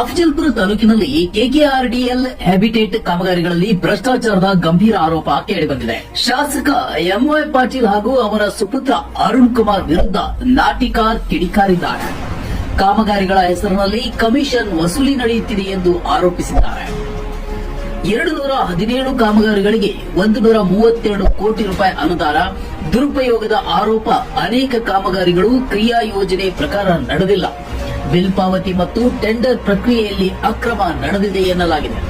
ಅಫಜಲ್ಪುರ ತಾಲೂಕಿನಲ್ಲಿ ಕೆಕೆಆರ್ಡಿಎಲ್ ಹ್ಯಾಬಿಟೇಟ್ ಕಾಮಗಾರಿಗಳಲ್ಲಿ ಭ್ರಷ್ಟಾಚಾರದ ಗಂಭೀರ ಆರೋಪ ಕೇಳಿಬಂದಿದೆ. ಶಾಸಕ ಎಂವೈ ಪಾಟೀಲ್ ಹಾಗೂ ಅವರ ಸುಪುತ್ರ ಅರುಣ್ ಕುಮಾರ್ ವಿರುದ್ಧ ನಾಟಿಕಾರ್ ಕಿಡಿಕಾರಿದ್ದಾರೆ. ಕಾಮಗಾರಿಗಳ ಹೆಸರಿನಲ್ಲಿ ಕಮಿಷನ್ ವಸೂಲಿ ನಡೆಯುತ್ತಿದೆ ಎಂದು ಆರೋಪಿಸಿದ್ದಾರೆ. ಎರಡು ನೂರ ಹದಿನೇಳು ಕಾಮಗಾರಿಗಳಿಗೆ ಒಂದು ನೂರ ಮೂವತ್ತೆರಡು ಕೋಟಿ ರೂಪಾಯಿ ಅನುದಾನ, ದುರುಪಯೋಗದ ಆರೋಪ ಅನೇಕ ಕಾಮಗಾರಿಗಳು ಕ್ರಿಯಾ ಯೋಜನೆ ಪ್ರಕಾರ ನಡೆದಿಲ್ಲ. ಬಿಲ್ ಪಾವತಿ ಮತ್ತು ಟೆಂಡರ್ ಪ್ರಕ್ರಿಯೆಯಲ್ಲಿ ಅಕ್ರಮ ನಡೆದಿದೆ ಎನ್ನಲಾಗಿದೆ.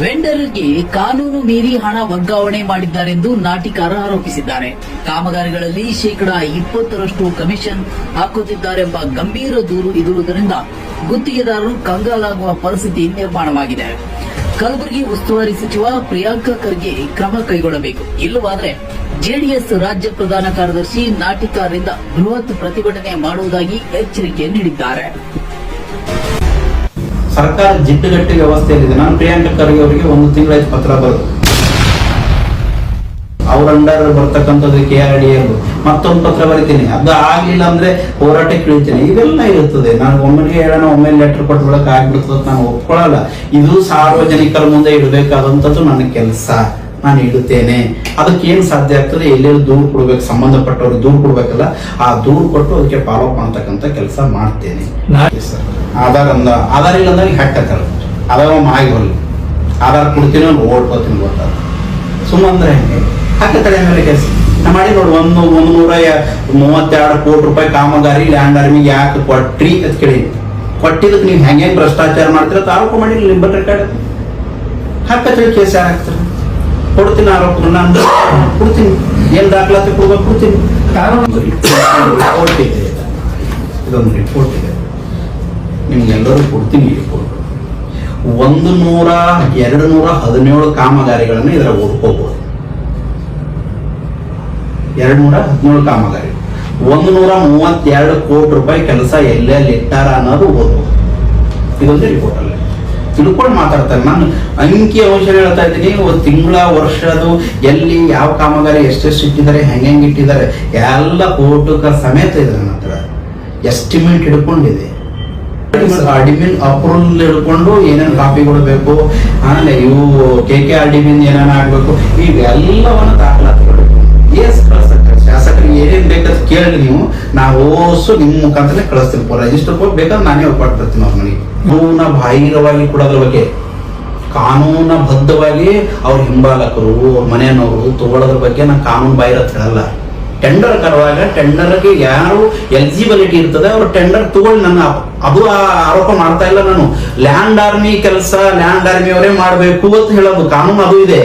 ವೆಂಡರ್ಗೆ ಕಾನೂನು ಮೀರಿ ಹಣ ವರ್ಗಾವಣೆ ಮಾಡಿದ್ದಾರೆಂದು ನಾಟಿಕಾರ ಆರೋಪಿಸಿದ್ದಾರೆ. ಕಾಮಗಾರಿಗಳಲ್ಲಿ ಶೇಕಡಾ ಇಪ್ಪತ್ತರಷ್ಟು ಕಮಿಷನ್ ಹಾಕುತ್ತಿದ್ದಾರೆಂಬ ಗಂಭೀರ ದೂರು ಇರುವುದರಿಂದ ಗುತ್ತಿಗೆದಾರರು ಕಂಗಾಲಾಗುವ ಪರಿಸ್ಥಿತಿ ನಿರ್ಮಾಣವಾಗಿದೆ. ಕಲಬುರಗಿ ಉಸ್ತುವಾರಿ ಸಚಿವ ಪ್ರಿಯಾಂಕ ಖರ್ಗೆ ಕ್ರಮ ಕೈಗೊಳ್ಳಬೇಕು. ಇಲ್ಲವಾದರೆ ಜೆಡಿಎಸ್ ರಾಜ್ಯ ಪ್ರಧಾನ ಕಾರ್ಯದರ್ಶಿ ನಾಟಿಕಾರರಿಂದ ಬೃಹತ್ ಪ್ರತಿಭಟನೆ ಮಾಡುವುದಾಗಿ ಎಚ್ಚರಿಕೆ ನೀಡಿದ್ದಾರೆ. ಸರ್ಕಾರ ಜಿಡ್ಡುಗಟ್ಟಿ ವ್ಯವಸ್ಥೆಯಲ್ಲಿದೆ. ನಾನು ಪ್ರಿಯಾಂಕ ಖರ್ಗೆ ಅವರಿಗೆ ಒಂದು ತಿಂಗಳಾಯ್ತು ಪತ್ರ ಬರೋದು. ಅವ್ರ ಅಂಡರ್ ಬರ್ತಕ್ಕಂಥದ್ದು ಕೆ ಆರ್ ಡಿ ಎಲ್ ಮತ್ತೊಂದು ಪತ್ರ ಬರಿತೀನಿ. ಅದು ಆಗ್ಲಿಲ್ಲ ಅಂದ್ರೆ ಹೋರಾಟಕ್ಕೆ ಇಳಿತೀನಿ. ಇವೆಲ್ಲ ಇರುತ್ತದೆ. ನಾನು ಒಮ್ಮೆಗೆ ಹೇಳೋಣ, ಒಮ್ಮೆ ಲೆಟರ್ ಕೊಟ್ಬಿಡಕ್ ಆಗ್ಬಿಡ್ತದ ನಾನು ಒಪ್ಕೊಳ್ಳಲ್ಲ. ಇದು ಸಾರ್ವಜನಿಕರ ಮುಂದೆ ಇಡಬೇಕಾದಂಥದ್ದು ನನ್ನ ಕೆಲಸ. ನಾನು ಇಡುತ್ತೇನೆ ಅದಕ್ಕೆ ಏನ್ ಸಾಧ್ಯ ಆಗ್ತದೆ? ಎಲ್ಲೆಲ್ಲಿ ದೂರು ಕೊಡ್ಬೇಕು ಸಂಬಂಧಪಟ್ಟವರು ದೂರು ಕೊಡ್ಬೇಕಲ್ಲ ಆ ದೂರು ಕೊಟ್ಟು ಅದಕ್ಕೆ ಫಾಲೋ ಅಪ್ ಮಾಡ್ತಕ್ಕಂಥ ಕೆಲಸ ಮಾಡ್ತೇನೆ. ಆಧಾರ್ ಅಂದ ಆಧಾರ್ ಇಲ್ಲ ಅಂದಾಗ ಹಾಕ್ತಾರೆ ಅದಾವ ಮಾಗಿ ಬರಲಿ ಆಧಾರ್ ಕೊಡ್ತೀನಿ ಅವ್ರು ಓಡ್ಕೋತೀನಿ ಗೊತ್ತಾಗ ಸುಮ್ಮಂದ್ರೆ ಹೆಂಗೆ? ಹಾಕತಾರೆ ಮೇಲೆ ಕೆಲಸ ನಾ ಮಾಡಿ ನೋಡಿ ಒಂದು ಒಂದು ನೂರ ಮೂವತ್ತೆರಡು ಕೋಟಿ ರೂಪಾಯಿ ಕಾಮಗಾರಿ ಲ್ಯಾಂಡ್ ಆರ್ಮಿಗೆ ಯಾಕೆ ಕೊಟ್ಟ್ರಿ ಅಂತ ಕೇಳಿ. ಕೊಟ್ಟಿದ್ದಕ್ಕೆ ನೀವು ಹೆಂಗೆ ಭ್ರಷ್ಟಾಚಾರ ಮಾಡ್ತೀರ ತಾಲೂಕು ಮಾಡಿ ಲಿಂಬರ್ ರೆಕಾರ್ಡ್ ಹಾಕತ್ರಿ ಕೇಸ್ ಯಾರು ಹಾಕ್ತಾರೆ? ಕೊಡ್ತೀನಿ ಆರೋಪ ನಾನು ಕೊಡ್ತೀನಿ. ಏನ್ ದಾಖಲಾತಿ ಕೊಡ್ಬೇಕು ಕೊಡ್ತೀನಿ. ಕಾರಣ? ರಿಪೋರ್ಟ್ ಇದೆ. ಇದೊಂದು ರಿಪೋರ್ಟ್ ಇದೆ. ನಿಮ್ಗೆಲ್ಲರೂ ಕೊಡ್ತೀನಿ ರಿಪೋರ್ಟ್ ಒಂದು ನೂರ ಎರಡು ನೂರ ಹದಿನೇಳು ಕಾಮಗಾರಿಗಳನ್ನ ಇದರ ಓದ್ಕೋಬಹುದು ಎರಡು ನೂರ ಹದಿನೇಳು ಕಾಮಗಾರಿ ಒಂದು ನೂರ ಮೂವತ್ತೆರಡು ಕೋಟಿ ರೂಪಾಯಿ ಕೆಲಸ ಎಲ್ಲೆಲ್ಲಿ ಇಟ್ಟಾರ ಅನ್ನೋದು ಓದ್ಬೋದು. ಇದೊಂದು ರಿಪೋರ್ಟ್ ಅಲ್ಲೇ. ತಿಳ್ಕೊಂಡು ಮಾತಾಡ್ತಾರೆ. ನಾನು ಅಂಕಿ ಅಂಶ ಹೇಳ್ತಾ ಇದ್ದೀನಿ ತಿಂಗಳ ವರ್ಷದು ಎಲ್ಲಿ, ಯಾವ ಕಾಮಗಾರಿ, ಎಷ್ಟೆಷ್ಟು ಇಟ್ಟಿದ್ದಾರೆ ಹೆಂಗೆ ಹೆಂಗೆ ಇಟ್ಟಿದ್ದಾರೆ, ಎಲ್ಲ ಕೋಟುಕ ಸಮೇತ ಇದೆ ನನ್ನ ಹತ್ರ. ಎಸ್ಟಿಮೇಟ್ ಹಿಡ್ಕೊಂಡಿದೆ. ಅಡಿಮಿನ್ ಅಪ್ರೂವಲ್ ಹಿಡ್ಕೊಂಡು ಏನೇನು ಕಾಪಿ ಕೊಡಬೇಕು, ಆಮೇಲೆ ಇವು ಕೆ ಕೆ ಆರ್ ಡಿಮಿನ್ ಏನೇನು ಆಗ್ಬೇಕು, ಇವೆಲ್ಲವನ್ನು ದಾಖಲಾತಿ ಶಾಸಕರಿಗೆ ಏನೇನು ಬೇಕಂತ ಕೇಳಿ ನೀವು ನಾವು ಓಸು ನಿಮ್ಮ ಮುಖಾಂತರ ಕಳಿಸ್ತೀನಿ. ರಿಜಿಸ್ಟರ್ ಬೇಕಾದ್ರೆ ನಾನೇ ಒಪ್ಪಾಡ್ತಿರ್ತೀನಿ ಅವ್ರ ಮನೆಗೆ. ಕಾನೂನ ಬಾಹಿರವಾಗಿ ಕೂಡ ಅದರ ಬಗ್ಗೆ ಕಾನೂನಬದ್ಧವಾಗಿ ಅವ್ರ ಹಿಂಬಾಲಕರು, ಅವ್ರ ಮನೆಯವರು ತಗೊಳ್ಳೋದ್ರ ಬಗ್ಗೆ ನಾನು ಕಾನೂನು ಬಾಹಿರ ಹೇಳಲ್ಲ. ಟೆಂಡರ್ ಕರುವಾಗ ಟೆಂಡರ್ಗೆ ಯಾರು ಎಲಿಜಿಬಿಲಿಟಿ ಇರ್ತದೆ, ಅವ್ರು ಟೆಂಡರ್ ತಗೊಳ್ಳಿ ನನ್ನ ಅದು ಆರೋಪ ಮಾಡ್ತಾ ಇಲ್ಲ ನಾನು. ಲ್ಯಾಂಡ್ ಆರ್ಮಿ ಕೆಲಸ ಲ್ಯಾಂಡ್ ಆರ್ಮಿ ಅವರೇ ಮಾಡಬೇಕು ಅಂತ ಹೇಳೋದು, ಕಾನೂನು ಅದು ಇದೆ.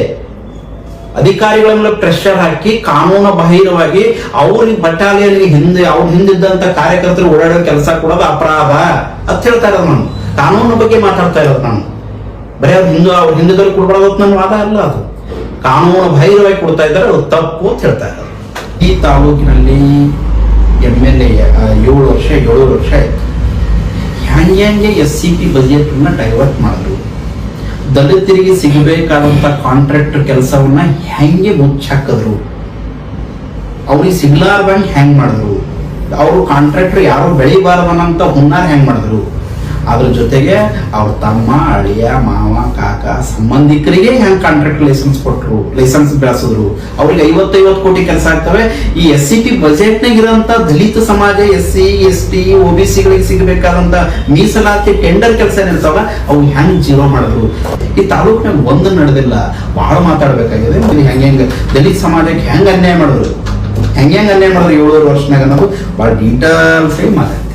ಅಧಿಕಾರಿಗಳ ಮೇಲೆ ಪ್ರೆಷರ್ ಹಾಕಿ ಕಾನೂನು ಬಾಹಿರವಾಗಿ ಅವ್ರಿಗೆ ಬಟಾಲಿಯನ್ಗೆ ಹಿಂದೆ, ಅವ್ರ ಹಿಂದಿದ್ದಂತ ಕಾರ್ಯಕರ್ತರು ಓಡಾಡೋ ಕೆಲಸ ಕೊಡೋದು ಅಪರಾಧ ಅಂತ ಹೇಳ್ತಾ ಇರೋದು ನಾನು. ಕಾನೂನು ಬಗ್ಗೆ ಮಾತಾಡ್ತಾ ಇರೋದು ನಾನು. ಬರೀ ಅವ್ರು ಹಿಂದೂ ಅವ್ರು ಹಿಂದೂದಲ್ಲಿ ಕೊಡ್ಬಾರ್ದು ನನ್ನ ವಾದ ಅಲ್ಲ ಅದು. ಕಾನೂನು ಬಾಹಿರವಾಗಿ ಕೊಡ್ತಾ ಇದ್ದಾರೆ ಅವ್ರು ತಪ್ಪು ಅಂತ ಹೇಳ್ತಾ ಇರೋದು. ಈ ತಾಲೂಕಿನಲ್ಲಿ ಎಂ ಎಲ್ ಎ ಏಳು ವರ್ಷ ಏಳು ವರ್ಷ ಆಯ್ತು. ಹ್ಯಾಂಗೆ ಹ್ಯಾಂಗೆ S C P budget divert ಮಾಡಿದ್ರು. ದಲಿತರಿಗೆ ಸಿಗಬೇಕಾದಂತ ಕಾಂಟ್ರಾಕ್ಟ್ ಕೆಲಸವನ್ನ ಹೆಂಗೆ ಮುಚ್ಚಾಕಿದ್ರು ಅವ್ರಿಗೆ ಸಿಗ್ಲಾರ್ದಂಗೆ ಹೆಂಗೆ ಮಾಡಿದ್ರು? ಅವರು ಕಾಂಟ್ರಾಕ್ಟರ್ ಯಾರು ಬೆಳಿಬಾರ್ದನಂತ ಹುನ್ನಾರ ಹೆಂಗ್ ಮಾಡಿದ್ರು? ಅದ್ರ ಜೊತೆಗೆ ಅವ್ರ ತಮ್ಮ, ಅಳಿಯ, ಮಾವ, ಕಾಕ ಸಂಬಂಧಿಕರಿಗೆ ಹೆಂಗ್ ಕಾಂಟ್ರಾಕ್ಟ್ ಲೈಸೆನ್ಸ್ ಕೊಟ್ರು ಲೈಸೆನ್ಸ್ ಬೆಳೆಸಿದ್ರು. ಅವ್ರಿಗೆ ಐವತ್ತೈವತ್ತು ಕೋಟಿ ಕೆಲಸ ಆಗ್ತವೆ. ಈ ಎಸ್ ಸಿ ಪಿ ಬಜೆಟ್ನಾಗ ಇರೋಂಥ ದಲಿತ ಸಮಾಜ S C S T O B ಸಿಗಳಿಗೆ ಸಿಗಬೇಕಾದಂತ ಮೀಸಲಾತಿ ಟೆಂಡರ್ ಕೆಲಸ ಏನಿರ್ತಾವ, ಅವು ಹೆಂಗ್ ಜೀರೋ ಮಾಡಿದ್ರು? ಈ ತಾಲೂಕಿನಾಗ ಒಂದು ನಡೆದಿಲ್ಲ. ಬಹಳ ಮಾತಾಡ್ಬೇಕಾಗಿದೆ. ಹೆಂಗ್ ಹೆಂಗ್ ದಲಿತ ಸಮಾಜಕ್ಕೆ ಹೆಂಗ್ ಅನ್ಯಾಯ ಮಾಡಿದ್ರು? ಹೆಂಗೆ ಹೆಂಗ್ ಅನ್ಯಾಯ ಮಾಡಿದ್ರು ಏಳುವರೆ ವರ್ಷನಾಗ ನಾವು ಬಹಳ ಡೀಟೇಲ್ಸ್ ಆಗಿ ಮಾತಾಡ್ತೀನಿ.